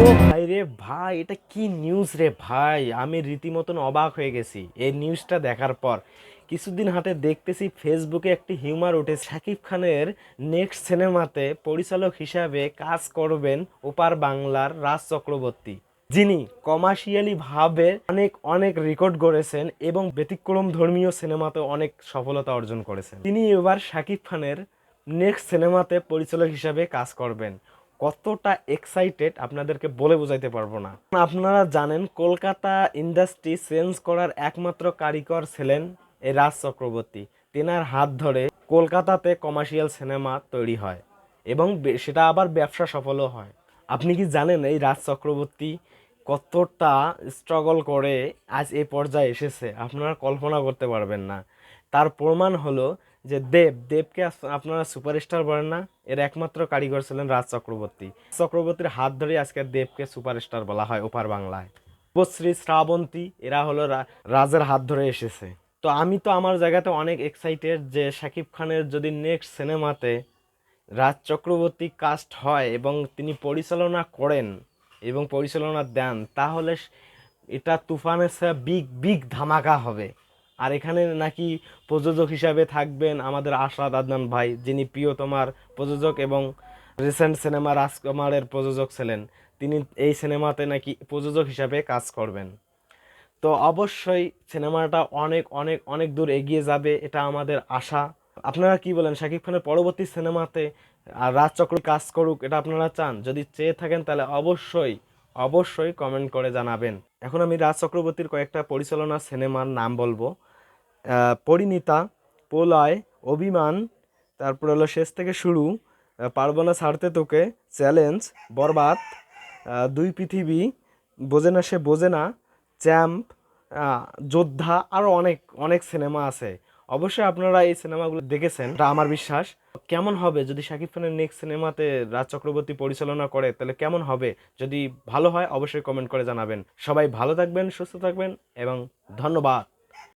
ও ভাই রে ভাই, এটা কি নিউজ রে ভাই? আমি রীতিমতন অবাক হয়ে গেছি। এই নিউজটা দেখার পর কিছুদিন হাতে দেখতেছি ফেসবুকে একটি হিউমার উঠে শাকিব খানের নেক্সট সিনেমাতে পরিচালক হিসাবে কাজ করবেন ওপার বাংলার রাজ চক্রবর্তী। যিনি কমার্শিয়ালি ভাবে অনেক অনেক রেকর্ড করেছেন এবং ব্যতিক্রম ধর্মীয় সিনেমাতে অনেক সফলতা অর্জন করেছেন। তিনি এবার শাকিব খানের নেক্সট সিনেমাতে পরিচালক হিসাবে কাজ করবেন। কতটা এক্সাইটেড আপনাদেরকে বলে বোঝাইতে পারব না। আপনারা জানেন, কলকাতা ইন্ডাস্ট্রি চেঞ্জ করার একমাত্র কারিগর ছিলেন এই রাজ চক্রবর্তী। তেনার হাত ধরে কলকাতাতে কমার্শিয়াল সিনেমা তৈরি হয় এবং সেটা আবার ব্যবসা সফলও হয়। আপনি কি জানেন এই রাজ চক্রবর্তী কতটা স্ট্রাগল করে আজ এই পর্যায়ে এসেছে? আপনারা কল্পনা করতে পারবেন না। তার প্রমাণ হলো যে দেব, দেবকে আপনারা সুপারস্টার বলেন না, এর একমাত্র কারিগর ছিলেন রাজ চক্রবর্তী। চক্রবর্তীর হাত ধরে আজকে দেবকে সুপারস্টার বলা হয় ওপার বাংলায়। শুভশ্রী শ্রাবন্তী, এরা হলো রাজের হাত ধরে এসেছে। তো আমি তো আমার জায়গাতে অনেক এক্সাইটেড যে শাকিব খানের যদি নেক্সট সিনেমাতে রাজ চক্রবর্তী কাস্ট হয় এবং তিনি পরিচালনা করেন এবং পরিচালনা দেন, তাহলে এটা তুফানের বিগ বিগ ধামাকা হবে। আর এখানে নাকি প্রযোজক হিসাবে থাকবেন আমাদের আশরাদ আদনান ভাই, যিনি প্রিয়তমার প্রযোজক এবং রিসেন্ট সিনেমা রাজকুমারের প্রযোজক ছিলেন। তিনি এই সিনেমাতে নাকি প্রযোজক হিসাবে কাজ করবেন। তো অবশ্যই সিনেমাটা অনেক অনেক অনেক দূর এগিয়ে যাবে, এটা আমাদের আশা। আপনারা কি বলেন, শাকিব খানের পরবর্তী সিনেমাতে আর রাজচক্র কাজ করুক, এটা আপনারা চান? যদি চেয়ে থাকেন তাহলে অবশ্যই অবশ্যই কমেন্ট করে জানাবেন। এখন আমি রাজ চক্রবর্তীর কয়েকটা পরিচালনা সিনেমার নাম বলব। পরিণীতা পোলয় অভিমান, তারপর হলো শেষ থেকে শুরু পারব না ছাড়তে তোকে, চ্যালেঞ্জ, বরবাদ দুই পৃথিবী, বোঝে না সে বোঝে না, চ্যাম্প যোদ্ধা আরও অনেক অনেক সিনেমা আছে। অবশ্যই আপনারা এই সিনেমাগুলো দেখেছেন। এটা আমার বিশ্বাস। কেমন হবে যদি শাকিব খানের নেক্সট সিনেমাতে রাজ চক্রবর্তী পরিচালনা করে, তাহলে কেমন হবে? যদি ভালো হয়, অবশ্যই কমেন্ট করে জানাবেন। সবাই ভালো থাকবেন, সুস্থ থাকবেন এবং ধন্যবাদ।